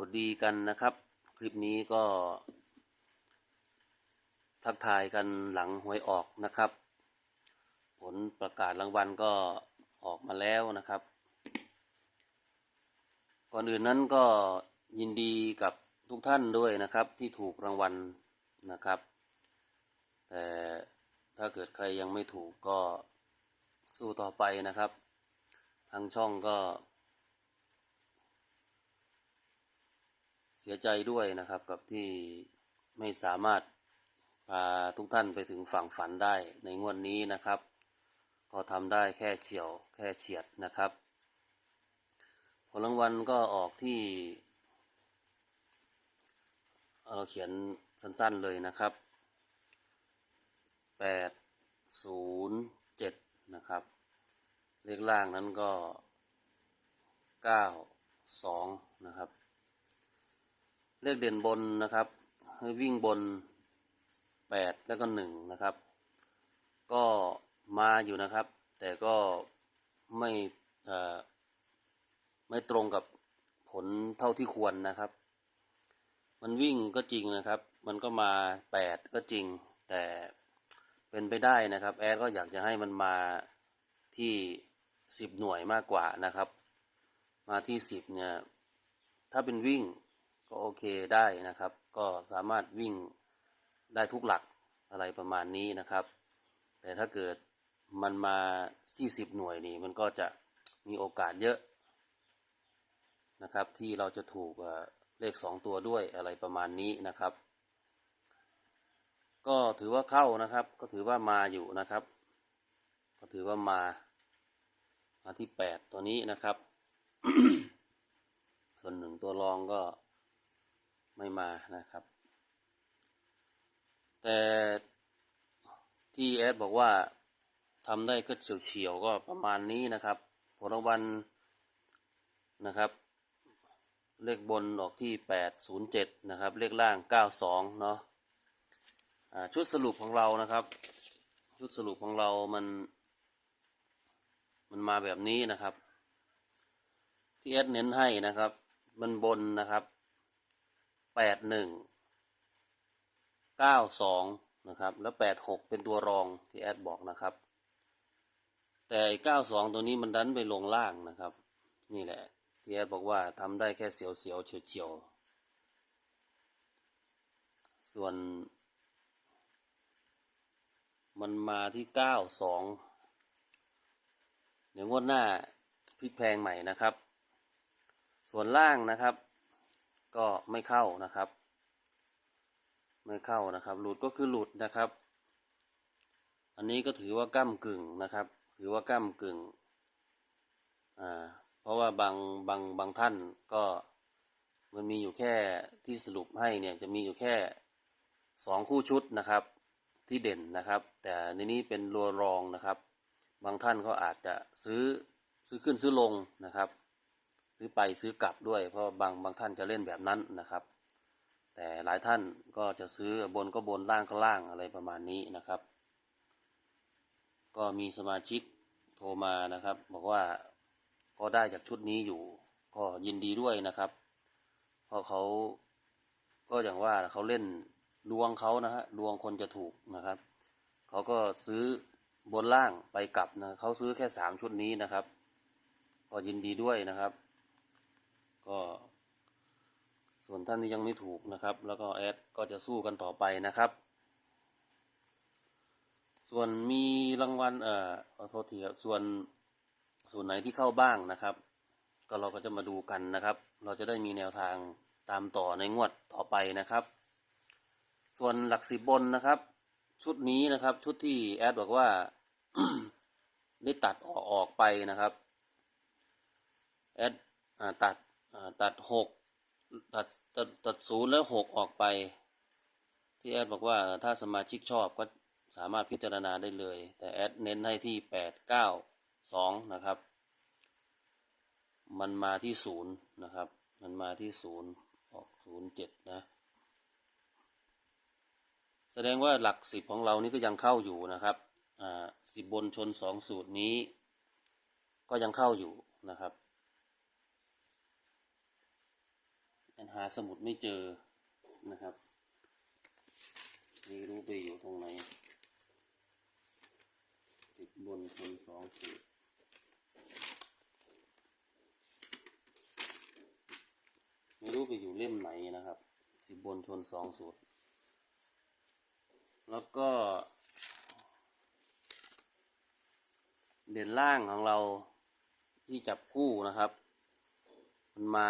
วัสดีกันนะครับ คลิปนี้ก็ ทักทายกันหลังหวยออกนะครับ ผลประกาศรางวัลก็ออกมาแล้วนะครับ ก่อนอื่นนั้นก็ยินดีกับทุกท่านด้วยนะครับที่ถูกรางวัลนะครับ แต่ถ้าเกิดใครยังไม่ถูกก็สู้ต่อไปนะครับ ทางช่องก็ เสียใจด้วยนะครับกับที่ไม่สามารถพาทุกท่านไปถึงฝั่งฝันได้ในงวดนี้นะครับ ก็ทำได้แค่เฉียวแค่เฉียดนะครับ ผลรางวัลก็ออกที่ เราเขียนสั้นๆเลยนะครับแปดศูนย์เจ็ดนะครับ เลขล่างนั้นก็เก้าสองนะครับ เลขเด่นบนนะครับให้วิ่งบนแปดแล้วก็หนึ่งนะครับ ก็มาอยู่นะครับ แต่ก็ไม่ไม่ตรงกับผลเท่าที่ควรนะครับ มันวิ่งก็จริงนะครับ มันก็มาแปดก็จริง แต่เป็นไปได้นะครับ แอดก็อยากจะให้มันมาที่สิบหน่วยมากกว่านะครับ มาที่สิบเนี่ย ถ้าเป็นวิ่ง ก็โอเคได้นะครับ ก็สามารถวิ่งได้ทุกหลักอะไรประมาณนี้นะครับ แต่ถ้าเกิดมันมาที่สิบหน่วยนี่มันก็จะมีโอกาสเยอะนะครับ ที่เราจะถูกเลขสองตัวด้วยอะไรประมาณนี้นะครับ ก็ถือว่าเข้านะครับ ก็ถือว่ามาอยู่นะครับ ก็ถือว่ามามาที่แปดตัวนี้นะครับ ส่วนหนึ่งตัวรองก็ ไม่มานะครับ แต่ที่แอดบอกว่าทำได้ก็เฉียวๆก็ประมาณนี้นะครับ ผลรางวัลนะครับ เลขบนออกที่ 807 นะครับ เลขล่าง 92 เนาะอ่าชุดสรุปของเรานะครับ ชุดสรุปของเรามัน มันมาแบบนี้นะครับ ที่แอดเน้นให้นะครับ มันบนนะครับ แปดหนึ่งเก้าสองนะครับ แล้วแปดหกเป็นตัวรองที่แอดบอกนะครับ แต่เก้าสองตัวนี้มันดันไปลงล่างนะครับ นี่แหละ ที่แอดบอกว่าทำได้แค่เสียวเสียวๆเฉียวเฉียวๆส่วนมันมาที่เก้าสองเดี๋ยวงวดหน้าพลิกแพลงใหม่นะครับ ส่วนล่างนะครับ ก็ไม่เข้านะครับ ไม่เข้านะครับ หลุดก็คือหลุดนะครับ อันนี้ก็ถือว่าก้ากึ่งนะครับ ถือว่าก้ากึ่งอ่าเพราะว่าบางบางบางท่านก็มันมีอยู่แค่ที่สรุปให้เนี่ยจะมีอยู่แค่สองคู่ชุดนะครับที่เด่นนะครับ แต่ในนี้เป็นรัวรองนะครับ บางท่านก็อาจจะซื้อซื้อขึ้นซื้อลงนะครับ ซื้อไปซื้อกลับด้วย เพราะบางบางท่านจะเล่นแบบนั้นนะครับ แต่หลายท่านก็จะซื้อบนก็บนล่างก็ล่างอะไรประมาณนี้นะครับ ก็มีสมาชิกโทรมานะครับ บอกว่าก็ได้จากชุดนี้อยู่ ก็ยินดีด้วยนะครับ เพราะเขาก็อย่างว่าเขาเล่นดวงเขานะฮะดวงคนจะถูกนะครับเขาก็ซื้อบนล่างไปกลับนะเขาซื้อแค่สามชุดนี้นะครับ ก็ยินดีด้วยนะครับ ก็ส่วนท่านที่ยังไม่ถูกนะครับ แล้วก็แอดก็จะสู้กันต่อไปนะครับ ส่วนมีรางวัลเอ่อขอโทษทีครับส่วนส่วนไหนที่เข้าบ้างนะครับ ก็เราก็จะมาดูกันนะครับ เราจะได้มีแนวทางตามต่อในงวดต่อไปนะครับ ส่วนหลักสิบบนนะครับ ชุดนี้นะครับ ชุดที่แอดบอกว่าได้ตัดออกออกไปนะครับแอดอตัด ตัดหกตัดตัดตัดศูนย์แล้วหกออกไป ที่แอดบอกว่าถ้าสมาชิกชอบก็สามารถพิจารณาได้เลย แต่แอดเน้นให้ที่แปดเก้าสองนะครับ มันมาที่ศูนย์นะครับ มันมาที่ศูนย์ออกศูนย์เจ็ดนะ แสดงว่าหลักสิบของเรานี่ก็ยังเข้าอยู่นะครับสิบบนชนสองสูตรนี้ ก็ยังเข้าอยู่นะครับแอน หาสมุดไม่เจอนะครับไม่รู้ไปอยู่ตรงไหนสิบบนชนสองสูตรไม่รู้ไปอยู่เล่มไหนนะครับ สิบบนชนสองสูตร แล้วก็ เด่นล่างของเราที่จับคู่นะครับ มันมา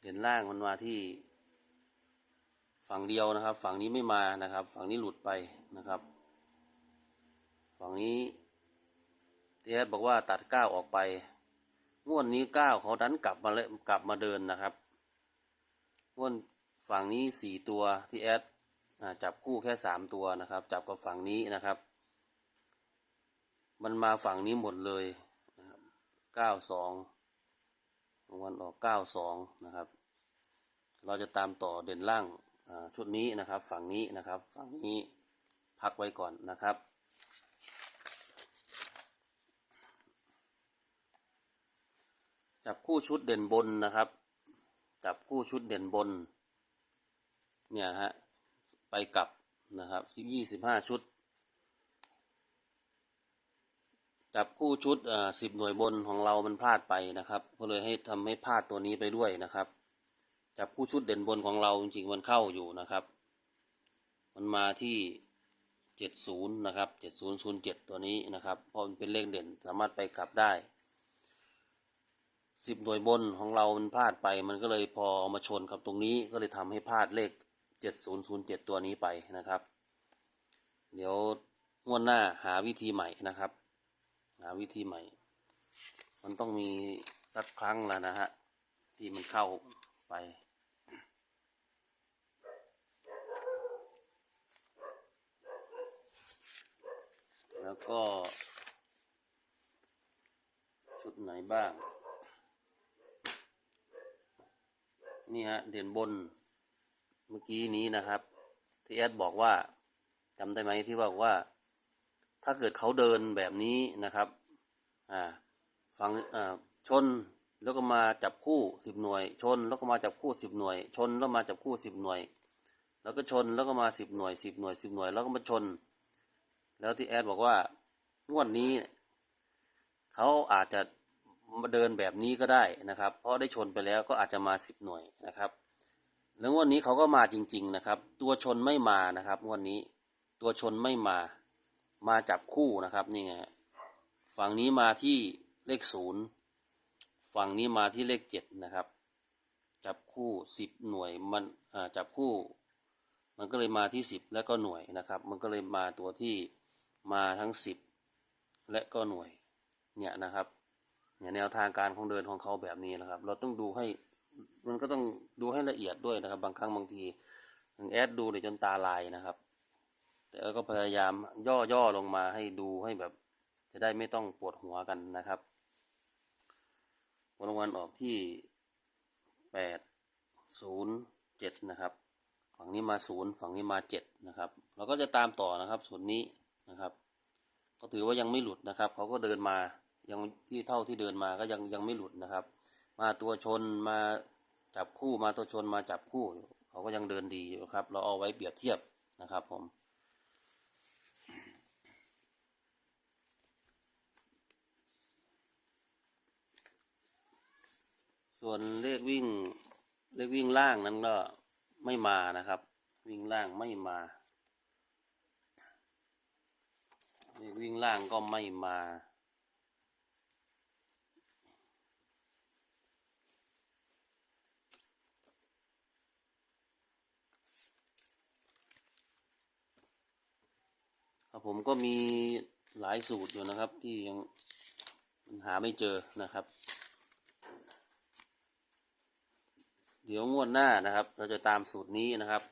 เด่นล่างมันมาที่ ฝั่งเดียวนะครับ ฝั่งนี้ไม่มานะครับ ฝั่งนี้หลุดไปนะครับ ฝั่งนี้เทียบอกว่าตัดเก้าออกไปงวดนี้เก้าเขาดันกลับมาเลยกลับมาเดินนะครับงวดฝั่งนี้สี่ตัวที่แอดจับคู่แค่สามตัวนะครับ จับกับฝั่งนี้นะครับ มันมาฝั่งนี้หมดเลยนะครับเก้าสอง รางวัลออกเก้าสองนะครับ เราจะตามต่อเด่นล่างชุดนี้นะครับ ฝั่งนี้นะครับ ฝั่งนี้พักไว้ก่อนนะครับ จับคู่ชุดเด่นบนนะครับ จับคู่ชุดเด่นบน เนี่ยฮะ ไปกลับนะครับสิบยี่สิบห้าชุด จับคู่ชุดอ่าสิบหน่วยบนของเรามันพลาดไปนะครับ ก็เลยให้ทำให้พลาดตัวนี้ไปด้วยนะครับ จับคู่ชุดเด่นบนของเราจริงๆมันเข้าอยู่นะครับ มันมาที่เจ็ดศูนย์นะครับเจ็ดศูนย์ศูนย์เจ็ดตัวนี้นะครับเพราะมันเป็นเลขเด่นสามารถไปกลับได้สิบหน่วยบนของเรามันพลาดไป มันก็เลยพอเอามาชนกับตรงนี้ก็เลยทำให้พลาดเลขเจ็ดศูนย์ศูนย์เจ็ดตัวนี้ไปนะครับ เดี๋ยวงวดหน้าหาวิธีใหม่นะครับ หาวิธีใหม่ มันต้องมีสักครั้งแล้วนะฮะ ที่มันเข้าไป แล้วก็ ชุดไหนบ้าง นี่ฮะ เด่นบนเมื่อกี้นี้นะครับ ที่แอดบอกว่าจำได้ไหมที่บอกว่า ถ้าเกิดเขาเดินแบบนี้นะครับอ่าฟังอ่าชนแล้วก็มาจับคู่สิบหน่วย ชนแล้วก็มาจับคู่สิบหน่วย ชนแล้วมาจับคู่สิบหน่วย แล้วก็ชนแล้วก็มาสิบหน่วยสิบหน่วยสิบหน่วยแล้วก็มาชน แล้วที่แอดบอกว่างวดนี้เขาอาจจะมาเดินแบบนี้ก็ได้นะครับ เพราะได้ชนไปแล้วก็อาจจะมาสิบหน่วยนะครับ แล้วงวดนี้เขาก็มาจริง ๆนะครับ ตัวชนไม่มานะครับงวดนี้ตัวชนไม่มา มาจับคู่นะครับนี่ไงฝั่งนี้มาที่เลขศูนย์ฝั่งนี้มาที่เลขเจ็ดนะครับ จับคู่สิบหน่วยมันอ่าจับคู่ มันก็เลยมาที่สิบและก็หน่วยนะครับ มันก็เลยมาตัวที่มาทั้งสิบและก็หน่วยเนี่ยนะครับเนี่ยแนวทางการของเดินของเขาแบบนี้นะครับ เราต้องดูให้มันก็ต้องดูให้ละเอียดด้วยนะครับ บางครั้งบางทีถึงแอดดูเนี่ยจนตาลายนะครับ แต่ก็พยายามย่อย่อลงมาให้ดูให้แบบ จะได้ไม่ต้องปวดหัวกันนะครับผลรางวัลออกที่แปดศูนย์เจ็ดนะครับ ฝั่งนี้มาศูนย์ฝั่งนี้มาเจ็ดนะครับ เราก็จะตามต่อนะครับส่วนนี้นะครับ ก็ถือว่ายังไม่หลุดนะครับ เขาก็เดินมายังที่เท่าที่เดินมาก็ยังยังไม่หลุดนะครับ มาตัวชนมาจับคู่มาตัวชนมาจับคู่อยู่เขาก็ยังเดินดีอยู่ครับ เราเอาไว้เปรียบเทียบนะครับผม ส่วนเลขวิ่งเลขวิ่งล่างนั้นก็ไม่มานะครับ วิ่งล่างไม่มาเลขวิ่งล่างก็ไม่มาครับผมก็มีหลายสูตรอยู่นะครับที่ยังหาไม่เจอนะครับ เดี๋ยวงวดหน้านะครับ เราจะตามสูตรนี้นะครับ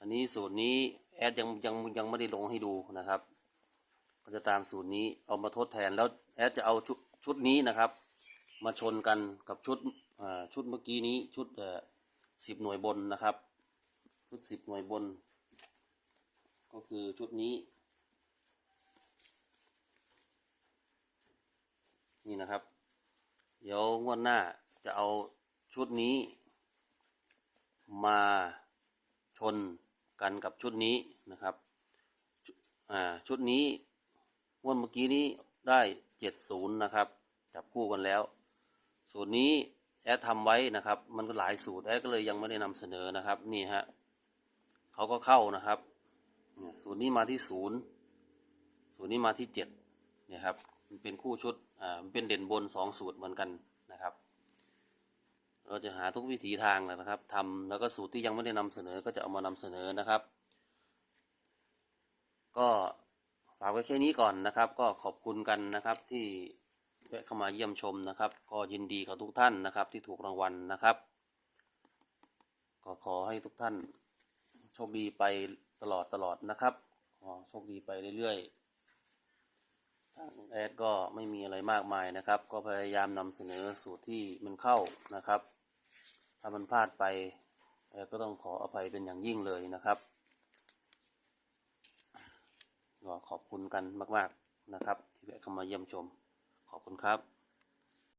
อันนี้สูตรนี้แอดยังยังยังไม่ได้ลงให้ดูนะครับ ก็จะตามสูตรนี้เอามาทดแทนแล้วแอดจะเอาชุดชุดนี้นะครับ มาชนกันกับชุดอ่าชุดเมื่อกี้นี้ชุดสิบหน่วยบนนะครับ ชุดสิบหน่วยบน ก็คือชุดนี้ นี่นะครับ เดี๋ยวงวดหน้าจะเอา ชุดนี้ มาชนกันกับชุดนี้นะครับชุดนี้งวดเมื่อกี้นี้ได้เจ็ดศูนย์นะครับ จับคู่กันแล้ว สูตรนี้แอดทำไว้นะครับ มันก็หลายสูตรแอดก็เลยยังไม่ได้นำเสนอนะครับนี่ฮะเขาก็เข้านะครับสูตรนี้มาที่ศูนย์สูตรนี้มาที่เจ็ดเนี่ยครับ มันเป็นคู่ชุดอ่ามันเป็นเด่นบนสองสูตรเหมือนกันนะครับ เราจะหาทุกวิถีทางนะครับทำแล้วก็สูตรที่ยังไม่ได้นำเสนอก็จะเอามานำเสนอนะครับ ก็ฝากไว้แค่นี้ก่อนนะครับ ก็ขอบคุณกันนะครับที่แวะเข้ามาเยี่ยมชมนะครับ ก็ยินดีกับทุกท่านนะครับ ที่ถูกรางวัลนะครับก็ขอให้ทุกท่านโชคดีไปตลอดตลอดนะครับขอโชคดีไปเรื่อยๆทางแอดก็ไม่มีอะไรมากมายนะครับ ก็พยายามนำเสนอสูตรที่มันเข้านะครับามันพลาดไปแอดก็ต้องขออภัยเป็นอย่างยิ่งเลยนะครับก็ขอบคุณกันมาก ๆนะครับ ที่แวะเข้ามาเยี่ยมชม ขอบคุณครับ